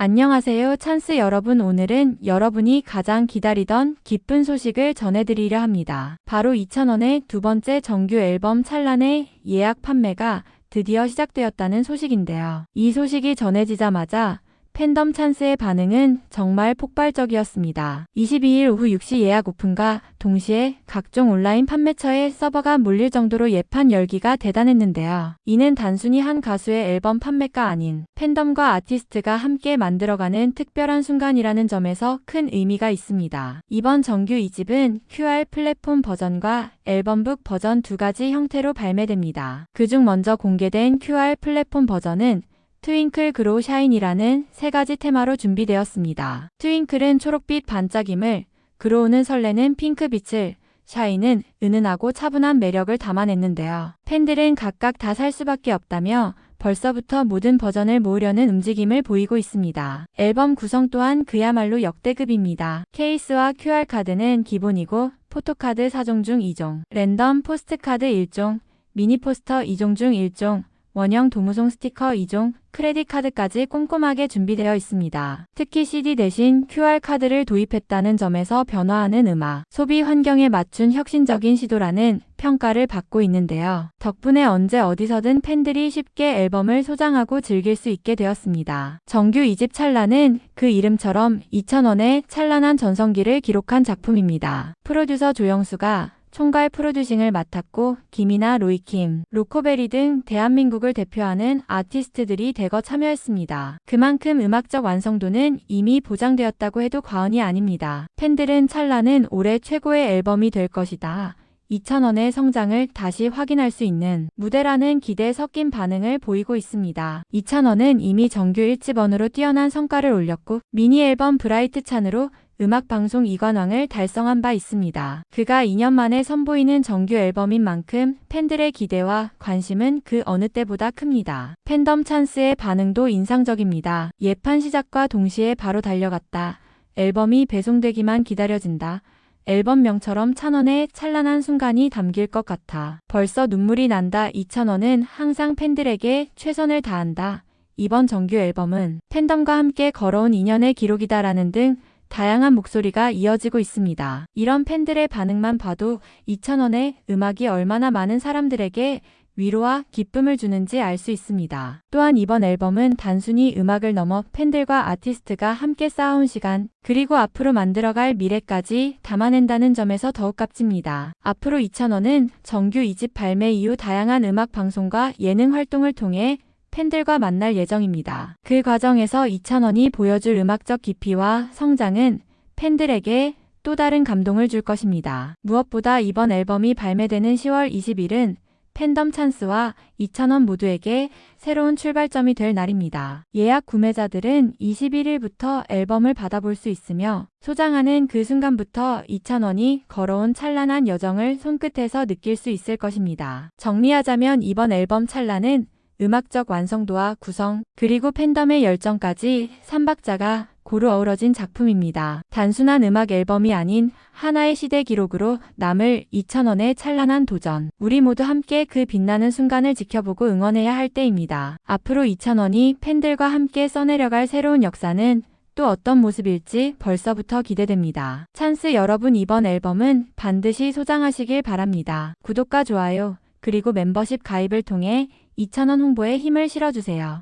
안녕하세요 찬스 여러분 오늘은 여러분이 가장 기다리던 기쁜 소식을 전해드리려 합니다. 바로 2,000원의 두 번째 정규 앨범 찰란의 예약 판매가 드디어 시작되었다는 소식인데요. 이 소식이 전해지자마자 팬덤 찬스의 반응은 정말 폭발적이었습니다. 22일 오후 6시 예약 오픈과 동시에 각종 온라인 판매처에 서버가 몰릴 정도로 예판 열기가 대단했는데요. 이는 단순히 한 가수의 앨범 판매가 아닌 팬덤과 아티스트가 함께 만들어가는 특별한 순간이라는 점에서 큰 의미가 있습니다. 이번 정규 2집은 QR 플랫폼 버전과 앨범북 버전 두 가지 형태로 발매됩니다. 그중 먼저 공개된 QR 플랫폼 버전은 트윙클 그로우 샤인이라는 세 가지 테마로 준비되었습니다. 트윙클은 초록빛 반짝임을, 그로우는 설레는 핑크빛을, 샤인은 은은하고 차분한 매력을 담아냈는데요. 팬들은 각각 다 살 수밖에 없다며 벌써부터 모든 버전을 모으려는 움직임을 보이고 있습니다. 앨범 구성 또한 그야말로 역대급입니다. 케이스와 QR카드는 기본이고 포토카드 4종 중 2종, 랜덤 포스트카드 1종, 미니 포스터 2종 중 1종, 원형 도무송 스티커 2종, 크레딧 카드까지 꼼꼼하게 준비되어 있습니다. 특히 CD 대신 QR카드를 도입했다는 점에서 변화하는 음악, 소비 환경에 맞춘 혁신적인 시도라는 평가를 받고 있는데요. 덕분에 언제 어디서든 팬들이 쉽게 앨범을 소장하고 즐길 수 있게 되었습니다. 정규 2집 찰나는 그 이름처럼 2,000원의 찬란한 전성기를 기록한 작품입니다. 프로듀서 조영수가 총괄 프로듀싱을 맡았고 김이나 로이킴, 로코베리 등 대한민국을 대표하는 아티스트들이 대거 참여했습니다. 그만큼 음악적 완성도는 이미 보장되었다고 해도 과언이 아닙니다. 팬들은 찰나는 올해 최고의 앨범이 될 것이다. 2,000원의 성장을 다시 확인할 수 있는 무대라는 기대 섞인 반응을 보이고 있습니다. 2,000원은 이미 정규 1집원으로 뛰어난 성과를 올렸고 미니 앨범 브라이트 찬으로 음악방송 이관왕을 달성한 바 있습니다. 그가 2년 만에 선보이는 정규 앨범인 만큼 팬들의 기대와 관심은 그 어느 때보다 큽니다. 팬덤 찬스의 반응도 인상적입니다. 예판 시작과 동시에 바로 달려갔다. 앨범이 배송되기만 기다려진다. 앨범명처럼 찬원의 찬란한 순간이 담길 것 같아. 벌써 눈물이 난다. 2,000원은 항상 팬들에게 최선을 다한다. 이번 정규 앨범은 팬덤과 함께 걸어온 인연의 기록이다라는 등 다양한 목소리가 이어지고 있습니다. 이런 팬들의 반응만 봐도 2,000원의 음악이 얼마나 많은 사람들에게 위로와 기쁨을 주는지 알 수 있습니다. 또한 이번 앨범은 단순히 음악을 넘어 팬들과 아티스트가 함께 쌓아온 시간, 그리고 앞으로 만들어갈 미래까지 담아낸다는 점에서 더욱 값집니다. 앞으로 2,000원은 정규 2집 발매 이후 다양한 음악 방송과 예능 활동을 통해 팬들과 만날 예정입니다. 그 과정에서 이찬원이 보여줄 음악적 깊이와 성장은 팬들에게 또 다른 감동을 줄 것입니다. 무엇보다 이번 앨범이 발매되는 10월 20일은 팬덤 찬스와 이찬원 모두에게 새로운 출발점이 될 날입니다. 예약 구매자들은 21일부터 앨범을 받아볼 수 있으며 소장하는 그 순간부터 이찬원이 걸어온 찬란한 여정을 손끝에서 느낄 수 있을 것입니다. 정리하자면 이번 앨범 찰나는 음악적 완성도와 구성, 그리고 팬덤의 열정까지 3박자가 고루 어우러진 작품입니다. 단순한 음악 앨범이 아닌 하나의 시대 기록으로 남을 2,000원의 찬란한 도전. 우리 모두 함께 그 빛나는 순간을 지켜보고 응원해야 할 때입니다. 앞으로 2,000원이 팬들과 함께 써내려갈 새로운 역사는 또 어떤 모습일지 벌써부터 기대됩니다. 찬스 여러분 이번 앨범은 반드시 소장하시길 바랍니다. 구독과 좋아요, 그리고 멤버십 가입을 통해 2,000원 홍보에 힘을 실어주세요.